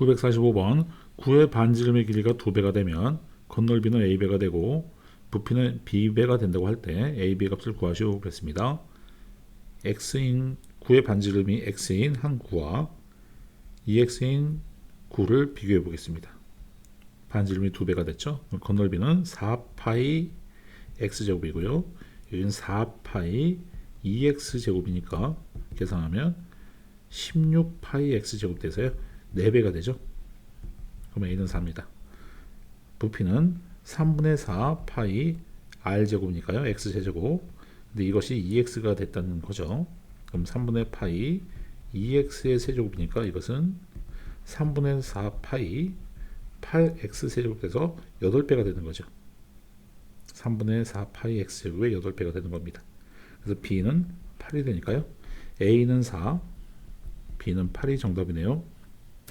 945번 9의 반지름의 길이가 2배가 되면 건널비는 a배가 되고 부피는 b배가 된다고 할 때 ab의 값을 구하시오 그랬습니다. x인 9의 반지름이 x인 한 9와 2x인 9를 비교해 보겠습니다. 반지름이 2배가 됐죠. 건널비는 4파이 x제곱이고요. 여기는 4파이 2x제곱이니까 계산하면 16파이 x제곱 돼서요. 4배가 되죠. 그럼 a는 4입니다. 부피는 3분의 4 파이 r 제곱이니까요. x 제곱. 근데 이것이 2x가 됐다는 거죠. 그럼 3분의 파이 2x의 세제곱이니까 이것은 3분의 4 파이 8x 세제곱 돼서 8배가 되는 거죠. 3분의 4 파이 x 제곱의 8배가 되는 겁니다. 그래서 b는 8이 되니까요. a는 4, b는 8이 정답이네요.